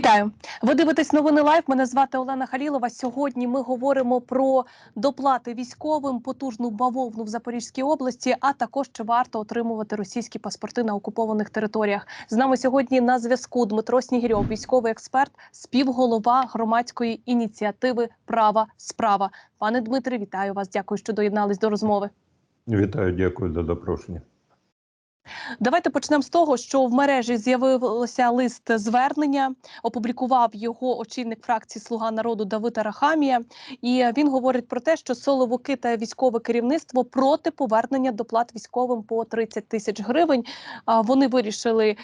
Вітаю! Ви дивитесь новини лайв. Мене звати Олена Халілова. Сьогодні ми говоримо про доплати військовим, потужну бавовну в Запорізькій області, а також чи варто отримувати російські паспорти на окупованих територіях. З нами сьогодні на зв'язку Дмитро Снігірьов, військовий експерт, співголова громадської ініціативи Права справа. Пане Дмитре, вітаю вас. Дякую, що доєднались до розмови. Вітаю, дякую за запрошення. Давайте почнемо з того, що в мережі з'явився лист звернення. Опублікував його очільник фракції Слуга народу Давид Арахамія. І він говорить про те, що соловики та військове керівництво проти повернення доплат військовим по 30 тисяч гривень. Вони вирішили,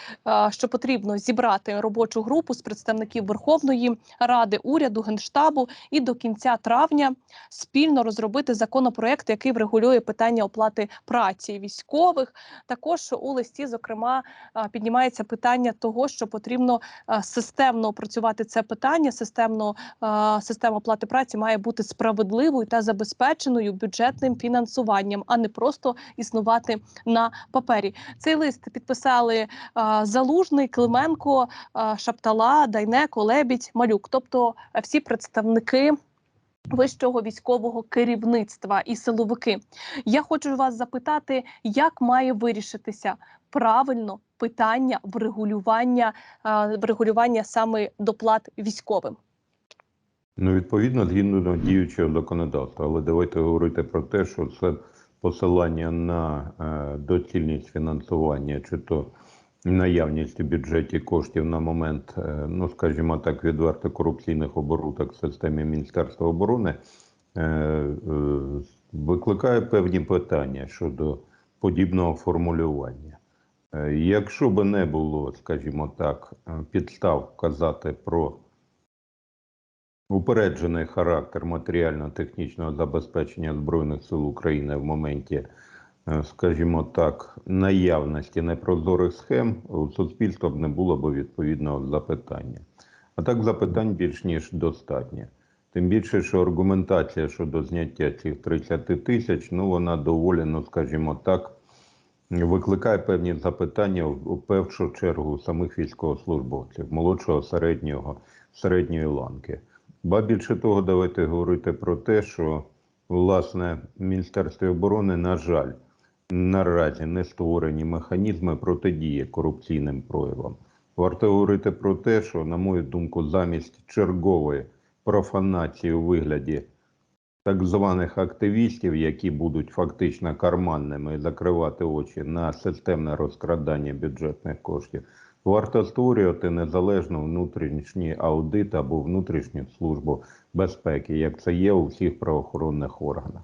що потрібно зібрати робочу групу з представників Верховної Ради, уряду, генштабу і до кінця травня спільно розробити законопроект, який врегулює питання оплати праці військових. Також у листі, зокрема, піднімається питання того, що потрібно системно опрацювати це питання. Системно система оплати праці має бути справедливою та забезпеченою бюджетним фінансуванням, а не просто існувати на папері. Цей лист підписали Залужний, Клименко, Шаптала, Дайнеко, Лебідь, Малюк, тобто всі представники. Вищого військового керівництва і силовики. Я хочу вас запитати, як має вирішитися правильно питання врегулювання врегулювання саме доплат військовим. Ну, відповідно, згідно діючого законодавства, але давайте говорити про те, що це посилання на е, доцільність фінансування, чи то наявність у бюджеті коштів на момент, е, ну скажімо так, відверто корупційних оборудок в системі Міністерства оборони е, е, викликає певні питання щодо подібного формулювання. Якщо би не було, скажімо так, підстав казати про упереджений характер матеріально-технічного забезпечення Збройних сил України в моменті, скажімо так, наявності непрозорих схем, у суспільства б не було б відповідного запитання. А так запитань більш ніж достатньо. Тим більше, що аргументація щодо зняття цих 30 тисяч, ну вона доволі, ну скажімо так, викликає певні запитання в першу чергу самих військовослужбовців, молодшого, середнього, середньої ланки. Ба більше того, давайте говорити про те, що власне в Міністерстві оборони, на жаль, наразі не створені механізми протидії корупційним проявам. Варто говорити про те, що, на мою думку, замість чергової профанації у вигляді так званих активістів, які будуть фактично карманними і закривати очі на системне розкрадання бюджетних коштів, варто створювати незалежну внутрішній аудит або внутрішню службу безпеки, як це є у всіх правоохоронних органах.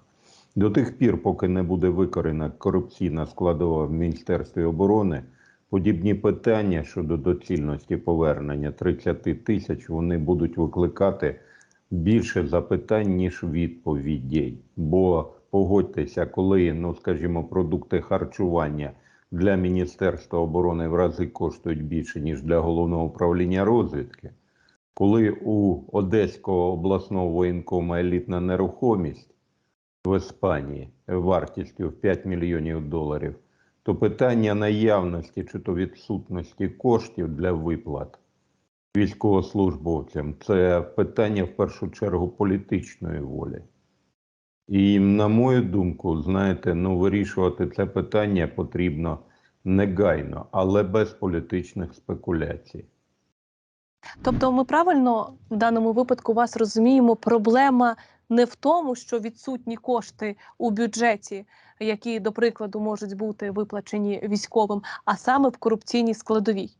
До тих пір, поки не буде викорена корупційна складова в Міністерстві оборони, подібні питання щодо доцільності повернення 30 тисяч вони будуть викликати більше запитань, ніж відповідей. Бо погодьтеся, коли, ну скажімо, продукти харчування для Міністерства оборони в рази коштують більше, ніж для головного управління розвідки, коли у Одеського обласного воєнкома елітна нерухомість в Іспанії вартістю в 5 мільйонів доларів, то питання наявності чи то відсутності коштів для виплат військовослужбовцям це питання в першу чергу політичної волі. І, на мою думку, знаєте, ну вирішувати це питання потрібно негайно, але без політичних спекуляцій. Тобто, ми правильно в даному випадку вас розуміємо, проблема не в тому, що відсутні кошти у бюджеті, які, до прикладу, можуть бути виплачені військовим, а саме в корупційній складовій.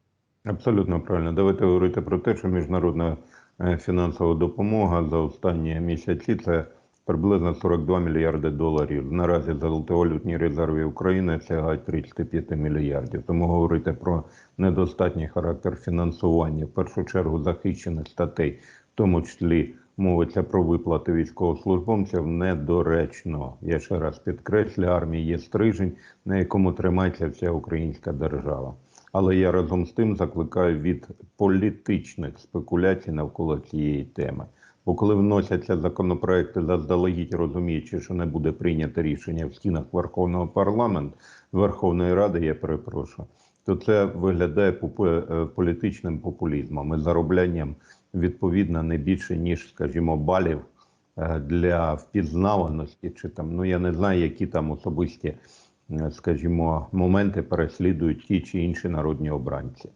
Абсолютно правильно. Давайте говорити про те, що міжнародна е, фінансова допомога за останні місяці це приблизно 42 мільярди доларів. Наразі золотовалютні резерви України сягають 35 мільярдів. Тому говорити про недостатній характер фінансування, в першу чергу захищених статей, в тому числі мовиться про виплати військовослужбовців, недоречно. Я ще раз підкреслю, армії є стрижень, на якому тримається вся українська держава. Але я разом з тим закликаю від політичних спекуляцій навколо цієї теми. Бо коли вносяться законопроекти, заздалегідь розуміючи, що не буде прийнято рішення в стінах Верховного парламенту, Верховної Ради, я перепрошую, то це виглядає е, політичним популізмом і зароблянням відповідно не більше ніж, скажімо, балів е, для впізнаваності, чи там ну я не знаю, які там особисті, е, скажімо, моменти переслідують ті чи інші народні обранці.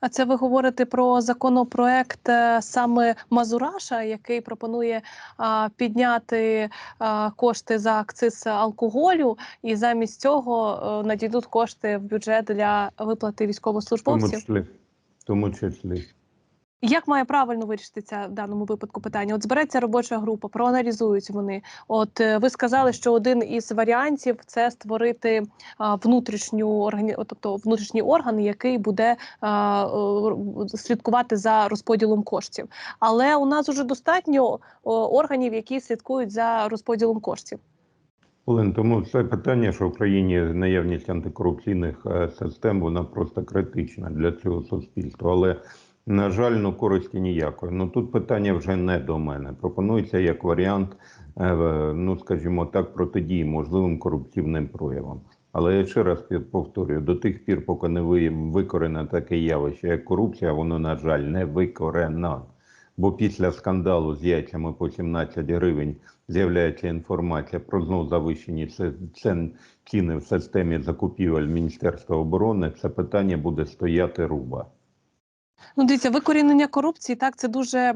А це ви говорите про законопроект е, саме Мазураша, який пропонує а, підняти а, кошти за акциз алкоголю, і замість цього е, надійдуть кошти в бюджет для виплати В тому військовослужбовців. числі, в тому числі. Як має правильно вирішитися в даному випадку питання? От збереться робоча група, проаналізують вони. От е, ви сказали, що один із варіантів це створити внутрішню органі... тобто внутрішній орган, який буде слідкувати за розподілом коштів. Але у нас уже достатньо органів, які слідкують за розподілом коштів. Олен, тому це питання, що в Україні наявність антикорупційних е, систем, вона просто критична для цього суспільства. Але, на жаль, ну користі ніякої. Ну тут питання вже не до мене. Пропонується як варіант, е, ну скажімо так, протидії можливим корупційним проявам. Але я ще раз повторюю: до тих пір, поки не ви- викорено таке явище, як корупція, воно, на жаль, не викорено. Бо після скандалу з яйцями по 17 гривень з'являється інформація про знов завищені цен, ціни в системі закупівель Міністерства оборони. Це питання буде стояти руба. Ну, дивіться, викорінення корупції так це дуже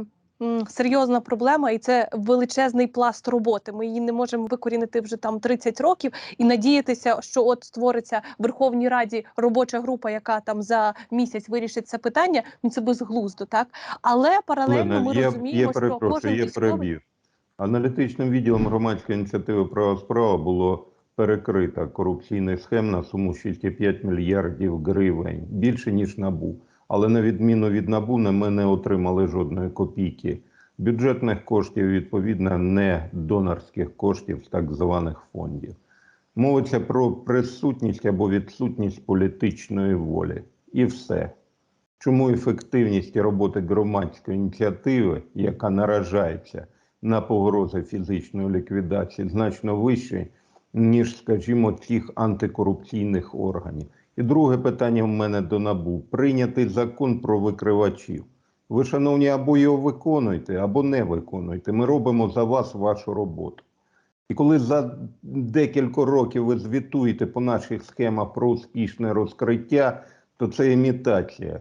серйозна проблема, і це величезний пласт роботи. Ми її не можемо викорінити вже там 30 років і надіятися, що от створиться в Верховній Раді робоча група, яка там за місяць вирішить це питання. Ну це безглуздо, так але паралельно Олена, ми я, розуміємо, я що кожен я військовий. Аналітичним відділом громадської ініціативи права справа було перекрита корупційний схем на суму 6,5 мільярдів гривень, більше ніж набу. Але на відміну від набу, ми не отримали жодної копійки бюджетних коштів, відповідно, не донорських коштів так званих фондів. Мовиться про присутність або відсутність політичної волі. І все. Чому ефективність роботи громадської ініціативи, яка наражається на погрози фізичної ліквідації, значно вища, ніж, скажімо, цих антикорупційних органів? І друге питання в мене до НАБУ: прийнятий закон про викривачів. Ви, шановні, або його виконуєте, або не виконуєте. Ми робимо за вас вашу роботу. І коли за декілька років ви звітуєте по наших схемах про успішне розкриття, то це імітація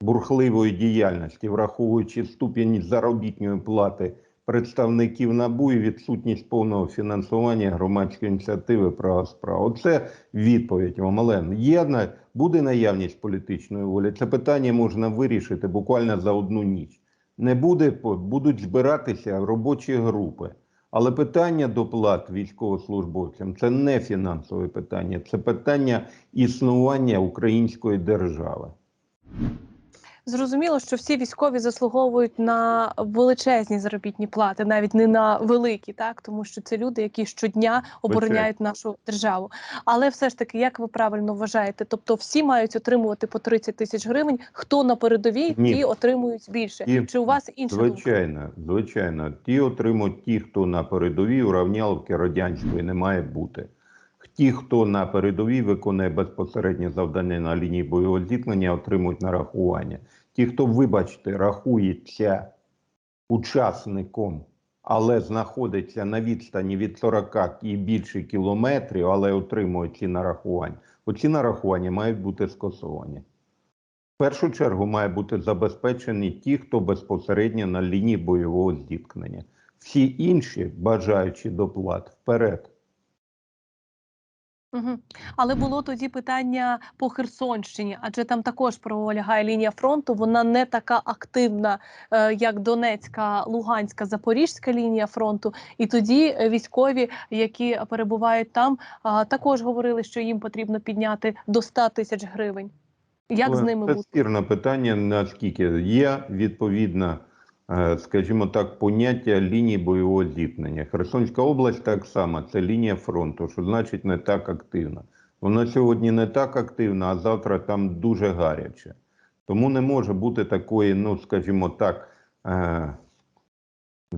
бурхливої діяльності, враховуючи ступінь заробітної плати представників НАБУ і відсутність повного фінансування громадської ініціативи права справ. Оце відповідь вам, Олен. Є буде наявність політичної волі. Це питання можна вирішити буквально за одну ніч. Не буде, будуть збиратися робочі групи. Але питання доплат військовослужбовцям це не фінансове питання, це питання існування української держави. Зрозуміло, що всі військові заслуговують на величезні заробітні плати, навіть не на великі, так тому що це люди, які щодня обороняють нашу державу. Але все ж таки, як ви правильно вважаєте, тобто всі мають отримувати по 30 тисяч гривень. Хто на передовій, Ні. ті отримують більше. Ні. Чи у вас інша думка? Звичайно, звичайно, ті отримують ті, хто на передовій уравняловки радянської не має бути. Ті, хто на передовій виконує безпосереднє завдання на лінії бойового зіткнення, отримують нарахування. Ті, хто, вибачте, рахується учасником, але знаходиться на відстані від 40 і більше кілометрів, але отримують ці нарахування. Оці нарахування мають бути скасовані. В першу чергу має бути забезпечені ті, хто безпосередньо на лінії бойового зіткнення. Всі інші, бажаючи доплат, вперед. Угу. Але було тоді питання по Херсонщині, адже там також пролягає лінія фронту. Вона не така активна, е, як Донецька, Луганська, Запорізька лінія фронту. І тоді е, військові, які перебувають там, також говорили, що їм потрібно підняти до 100 тисяч гривень. Як з Але ними це бути? спірне питання, наскільки є відповідна, скажімо так, поняття лінії бойового зіткнення. Херсонська область так само, це лінія фронту, що значить не так активна. Вона сьогодні не так активна, а завтра там дуже гаряче. Тому не може бути такої, ну скажімо так, е,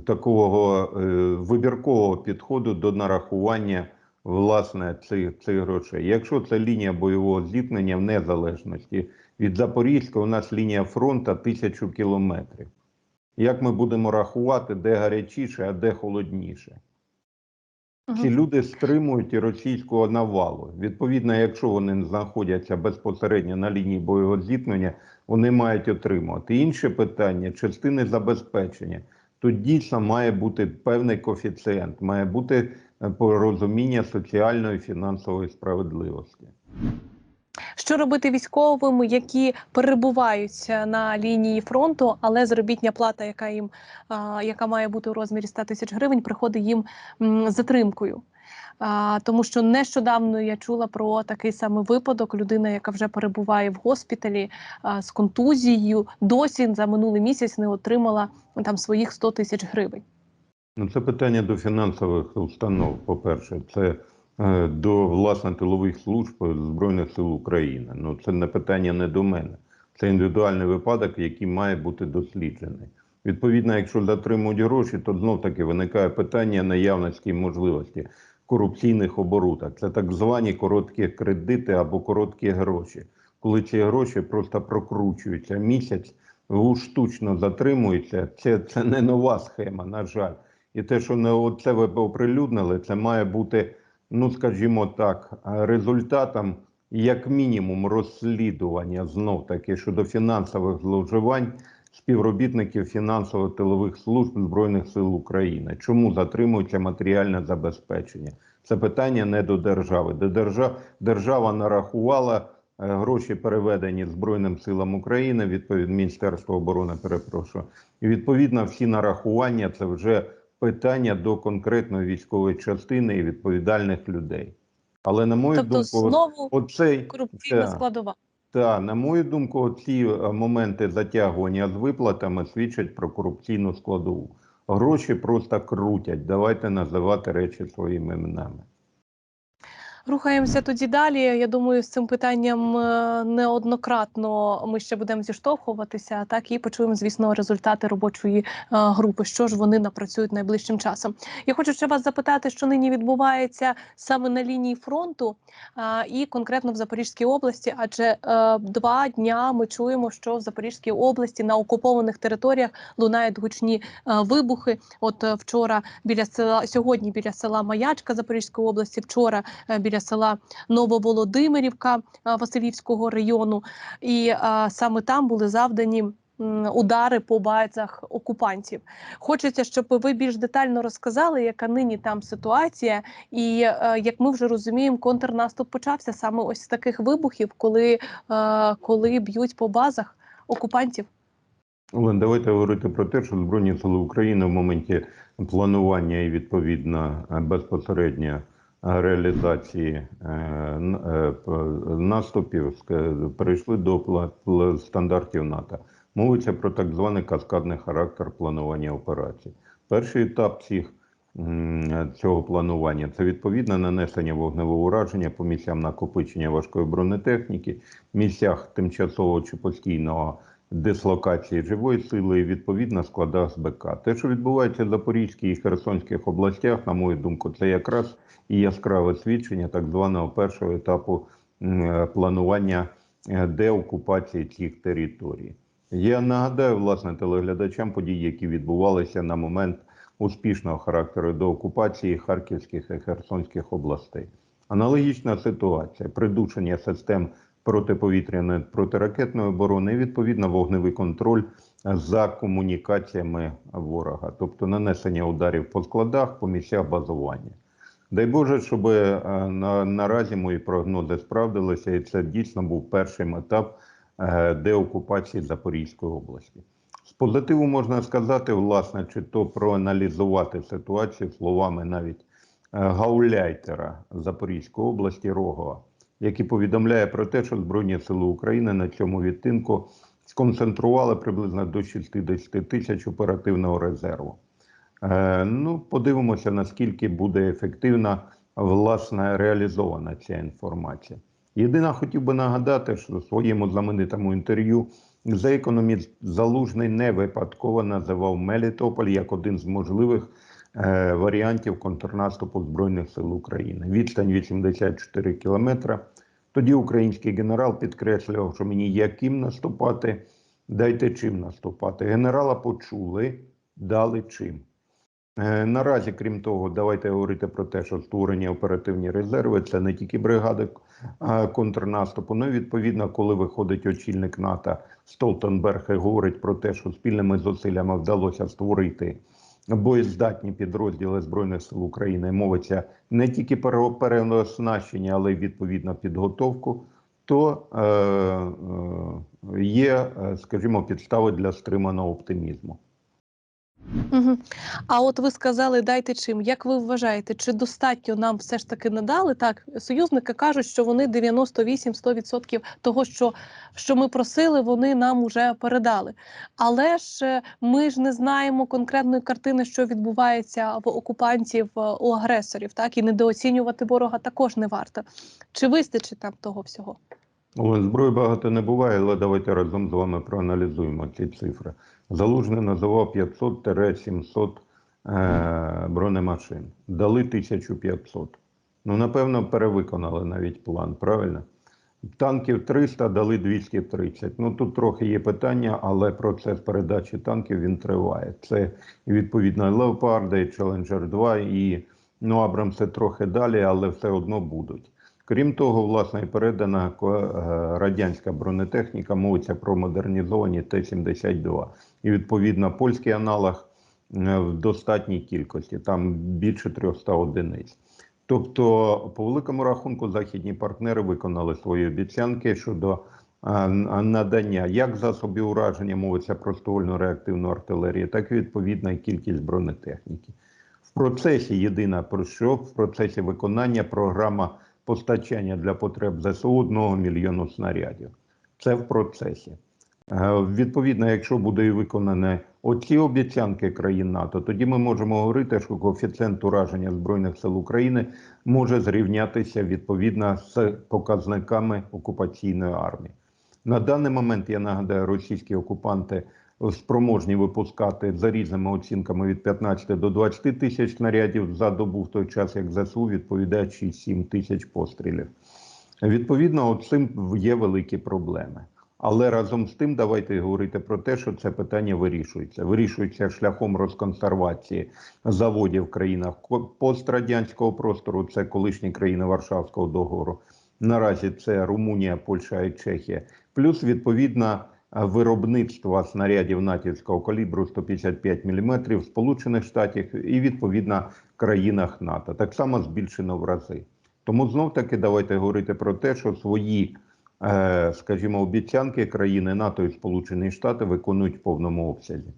такого е, вибіркового підходу до нарахування власне цих, цих грошей. Якщо це лінія бойового зіткнення в незалежності від Запорізька, у нас лінія фронту тисячу кілометрів. Як ми будемо рахувати, де гарячіше, а де холодніше? Ці люди стримують російського навалу. Відповідно, якщо вони знаходяться безпосередньо на лінії бойового зіткнення, вони мають отримувати. Інше питання частини забезпечення. Тут дійсно має бути певний коефіцієнт, має бути е, порозуміння соціальної і фінансової справедливості. Що робити військовим, які перебувають на лінії фронту, але заробітня плата, яка їм яка має бути у розмірі 100 тисяч гривень, приходить їм затримкою. Тому що нещодавно я чула про такий самий випадок. Людина, яка вже перебуває в госпіталі з контузією, досі за минулий місяць не отримала там своїх 100 тисяч гривень. Ну, це питання до фінансових установ. По-перше, це е, до власне тилових служб Збройних сил України. Ну це не питання не до мене. Це індивідуальний випадок, який має бути досліджений. Відповідно, якщо затримують гроші, то знов таки виникає питання наявності можливості корупційних оборудок. Це так звані короткі кредити або короткі гроші, коли ці гроші просто прокручуються місяць, штучно затримуються. Це, це не нова схема, на жаль. І те, що не це ви оприлюднили, це має бути, ну скажімо так, результатом як мінімум розслідування знов таки щодо фінансових зловживань співробітників фінансово-тилових служб Збройних сил України. Чому затримується матеріальне забезпечення? Це питання не до держави. Де держава, держава нарахувала е, гроші, переведені Збройним силам України, відповідно Міністерство оборони, перепрошую. І відповідно всі нарахування це вже питання до конкретної військової частини і відповідальних людей. Але на мою Тобто, думку, знову оцей корупційна та, складова. та на мою думку, ці е, моменти затягування з виплатами свідчать про корупційну складову. Гроші просто крутять. Давайте називати речі своїми іменами. Рухаємося тоді далі. Я думаю, з цим питанням е, неоднократно ми ще будемо зіштовхуватися. Так і почуємо, звісно, результати робочої е, групи. Що ж вони напрацюють найближчим часом? Я хочу ще вас запитати, що нині відбувається саме на лінії фронту а, і конкретно в Запорізькій області. Адже е, два дня ми чуємо, що в Запорізькій області на окупованих територіях лунають гучні е, вибухи. От е, вчора біля села сьогодні біля села Маячка Запорізької області, вчора е, біля села Нововолодимирівка е, Василівського району, і е, саме там були завдані. Удари по базах окупантів. Хочеться, щоб ви більш детально розказали, яка нині там ситуація, і е, як ми вже розуміємо, контрнаступ почався саме ось з таких вибухів, коли, коли б'ють по базах окупантів. Олен, давайте говорити про те, що Збройні сили України в моменті планування і відповідно безпосередньо реалізації е, е, наступів перейшли до стандартів НАТО. Мовиться про так званий каскадний характер планування операцій. Перший етап цих цього планування це відповідне нанесення вогневого ураження по місцям накопичення важкої бронетехніки, місцях тимчасового чи постійного дислокації живої сили і відповідно складах з БК. Те, що відбувається в Запорізькій і Херсонських областях, на мою думку, це якраз і яскраве свідчення так званого першого етапу е, планування е, деокупації цих територій. Я нагадаю власне телеглядачам події, які відбувалися на момент успішного характеру деокупації Харківських і Херсонських областей. Аналогічна ситуація придушення систем протиповітряної протиракетної оборони і відповідно вогневий контроль за комунікаціями ворога, тобто нанесення ударів по складах, по місцях базування. Дай Боже, щоб е, на, наразі мої прогнози справдилися, і це дійсно був перший етап е, деокупації Запорізької області. З позитиву можна сказати, власне, чи то проаналізувати ситуацію словами навіть е, гауляйтера Запорізької області Рогова, який повідомляє про те, що Збройні Сили України на цьому відтинку сконцентрували приблизно до 60 тисяч оперативного резерву. Е, ну, подивимося, наскільки буде ефективна власне реалізована ця інформація. Єдине, хотів би нагадати, що в своєму знаменитому інтерв'ю за економіст Залужний не випадково називав Мелітополь як один з можливих варіантів контрнаступу Збройних сил України. Відстань 84 кілометра. Тоді український генерал підкреслював, що мені яким наступати, дайте чим наступати. Генерала почули, дали чим. Е, Наразі, крім того, давайте говорити про те, що створені оперативні резерви це не тільки бригади е, контрнаступу. Ну і відповідно, коли виходить очільник НАТО Столтенберг і говорить про те, що спільними зусиллями вдалося створити боєздатні підрозділи збройних сил України. Мовиться не тільки про переоснащення, але й відповідно підготовку. То е, е, є, е, скажімо, підстави для стриманого оптимізму. Угу. А от ви сказали, дайте чим. Як ви вважаєте, чи достатньо нам все ж таки надали? Так, союзники кажуть, що вони 98-100% того, що, що ми просили, вони нам уже передали. Але ж е, ми ж не знаємо конкретної картини, що відбувається в окупантів е, у агресорів, так і недооцінювати ворога також не варто. Чи вистачить нам того всього? Але зброї багато не буває, але давайте разом з вами проаналізуємо ці цифри. Залужний називав 500-700 е, бронемашин. Дали 1500. Ну, напевно, перевиконали навіть план, правильно? Танків 300 дали 230. Ну тут трохи є питання, але процес передачі танків він триває. Це відповідно Леопарди, Челенджер 2, і ну, Абрамси трохи далі, але все одно будуть. Крім того, власне, передана е, радянська бронетехніка, мовиться про модернізовані Т-72. І відповідно польський аналог е, в достатній кількості, там більше 300 одиниць. Тобто, по великому рахунку, західні партнери виконали свої обіцянки щодо е, надання як засобів ураження, мовиться про ствольну реактивну артилерію, так і відповідна кількість бронетехніки. В процесі єдина про що в процесі виконання програма постачання для потреб ЗСУ 1 мільйону снарядів. Це в процесі. Е, Відповідно, якщо буде виконані оці обіцянки країн НАТО, тоді ми можемо говорити, що коефіцієнт ураження Збройних сил України може зрівнятися відповідно з показниками окупаційної армії. На даний момент я нагадаю, російські окупанти спроможні випускати за різними оцінками від 15 до 20 тисяч снарядів за добу, в той час як ЗСУ відповідає 6-7 тисяч пострілів. Відповідно, от цим є великі проблеми. Але разом з тим, давайте говорити про те, що це питання вирішується. Вирішується шляхом розконсервації заводів в країнах ко- пострадянського простору, це колишні країни Варшавського договору. Наразі це Румунія, Польща і Чехія. Плюс відповідно е, виробництва снарядів натівського калібру 155 мм в Сполучених Штатах і відповідно країнах НАТО. Так само збільшено в рази. Тому знов таки давайте говорити про те, що свої, е, скажімо, обіцянки країни НАТО і Сполучені Штати виконують в повному обсязі.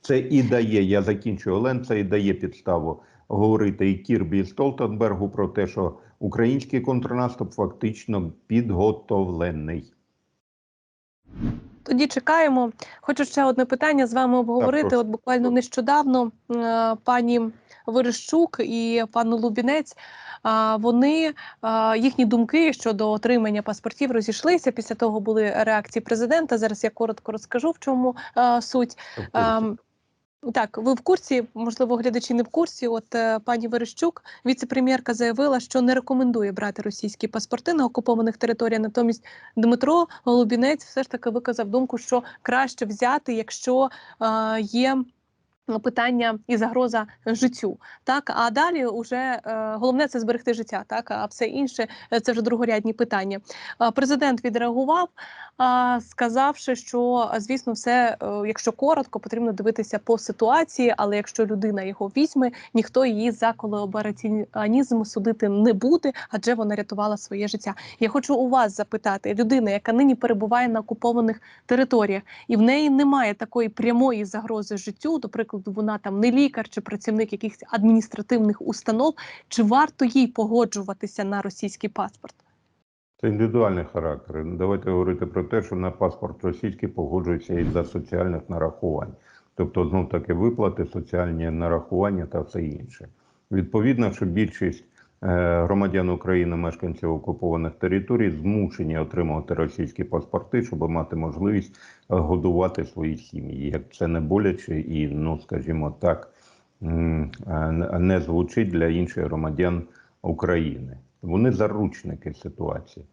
Це і дає, я закінчую Олен, це і дає підставу говорити і Кірбі, і Столтенбергу про те, що український контрнаступ фактично підготовлений. Тоді чекаємо. Хочу ще одне питання з вами обговорити. Так, От буквально нещодавно е, пані Верещук і пан Лубінець. Вони їхні думки щодо отримання паспортів розійшлися. Після того були реакції президента. Зараз я коротко розкажу, в чому а, суть. Так, ви в курсі, можливо, глядачі не в курсі. От е, пані Верещук, віце-прем'єрка, заявила, що не рекомендує брати російські паспорти на окупованих територіях. Натомість Дмитро Голубінець все ж таки виказав думку, що краще взяти, якщо е, є. Питання і загроза життю, так а далі вже е, головне це зберегти життя, так а все інше е, це вже другорядні питання. Е, президент відреагував, сказавши, що звісно, все, якщо коротко, потрібно дивитися по ситуації, але якщо людина його візьме, ніхто її за колабораціонізм судити не буде, адже вона рятувала своє життя. Я хочу у вас запитати, людина, яка нині перебуває на окупованих територіях, і в неї немає такої прямої загрози життю, до прикладу, вона там не лікар чи працівник якихось адміністративних установ, чи варто їй погоджуватися на російський паспорт? Це індивідуальний характер. Давайте говорити про те, що на паспорт російський погоджується і за соціальних нарахувань, тобто знов таки виплати, соціальні нарахування та все інше. Відповідно, що більшість громадян України, мешканців окупованих територій, змушені отримувати російські паспорти, щоб мати можливість е, годувати свої сім'ї. Як це не боляче і, ну скажімо так, е, не звучить для інших громадян України. Вони заручники ситуації.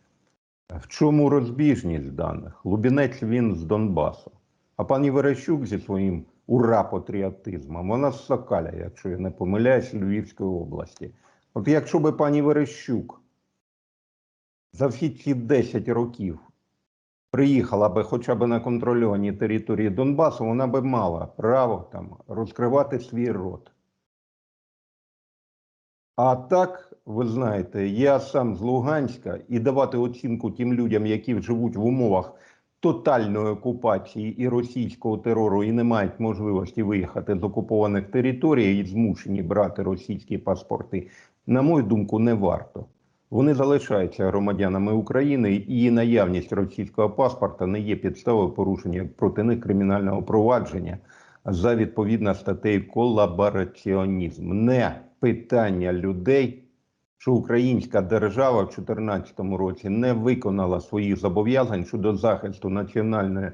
В чому розбіжність даних? Лубінець він з Донбасу. А пані Верещук зі своїм ура-патріотизмом, вона з Сокаля, якщо я не помиляюсь, Львівської області. От якщо би пані Верещук за всі ці 10 років приїхала би хоча б на контрольовані території Донбасу, вона би мала право там розкривати свій рот. А так, ви знаєте, я сам з Луганська і давати оцінку тим людям, які живуть в умовах тотальної окупації і російського терору, і не мають можливості виїхати з окупованих територій і змушені брати російські паспорти, на мою думку, не варто. Вони залишаються громадянами України, і наявність російського паспорта не є підставою порушення проти них кримінального провадження за відповідно статтею колабораціонізм. Не питання людей, що українська держава в 2014 році не виконала своїх зобов'язань щодо захисту національної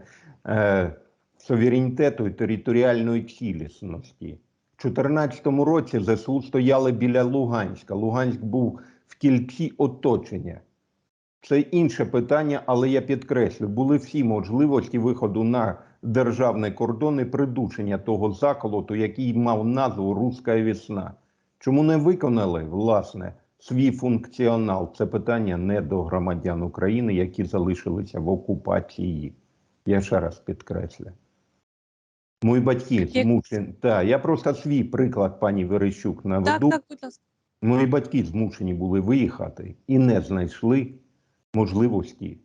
е, суверенітету і територіальної цілісності. У 2014 році ЗСУ стояли біля Луганська. Луганськ був в кільці оточення. Це інше питання, але я підкреслю, були всі можливості виходу на державний кордон і придушення того заколоту, який мав назву Руська весна. Чому не виконали власне свій функціонал? Це питання не до громадян України, які залишилися в окупації. Я ще раз підкреслю. Мої батьки змушені. Так, я просто свій приклад, пані Верещук, Так, наведу. так, будь ласка. Мої батьки змушені були виїхати і не знайшли можливості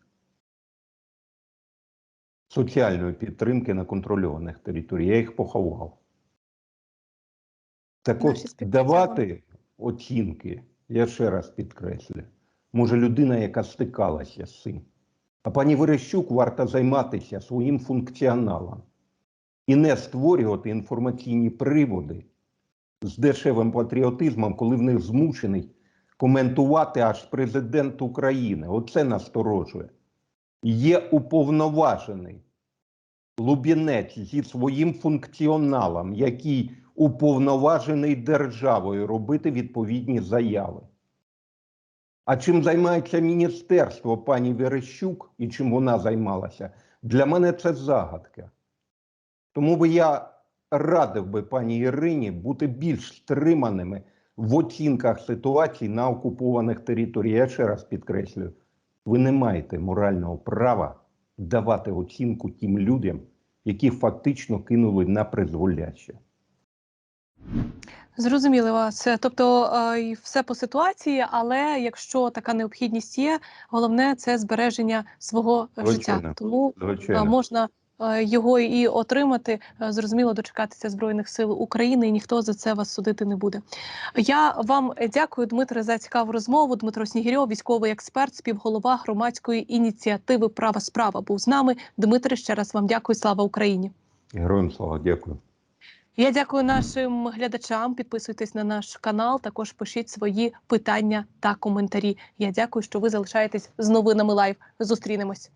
соціальної підтримки на контрольованих територіях. Я їх поховав. Так от давати оцінки, я ще раз підкреслю, може людина, яка стикалася з цим. А пані Верещук варто займатися своїм функціоналом і не створювати інформаційні приводи з дешевим патріотизмом, коли в них змушений коментувати аж президент України. Оце насторожує. Є уповноважений Лубінець зі своїм функціоналом, який уповноважений державою робити відповідні заяви. А чим займається міністерство пані Верещук і чим вона займалася, для мене це загадка. Тому би я радив би пані Ірині бути більш стриманими в оцінках ситуації на окупованих територіях. Я ще раз підкреслюю, ви не маєте морального права давати оцінку тим людям, які фактично кинули на призволяще. Зрозуміли вас. Тобто е, все по ситуації, але якщо така необхідність є, головне це збереження свого життя. Тому е, Звичайно. можна його і отримати, е, зрозуміло, дочекатися Збройних сил України, і ніхто за це вас судити не буде. Я вам дякую, Дмитре, за цікаву розмову. Дмитро Снігірьов, військовий експерт, співголова громадської ініціативи Права справа був з нами. Дмитре, ще раз вам дякую. Слава Україні! Героям слава, дякую. Я дякую нашим глядачам. Підписуйтесь на наш канал. Також пишіть свої питання та коментарі. Я дякую, що ви залишаєтесь з новинами лайв. Зустрінемось.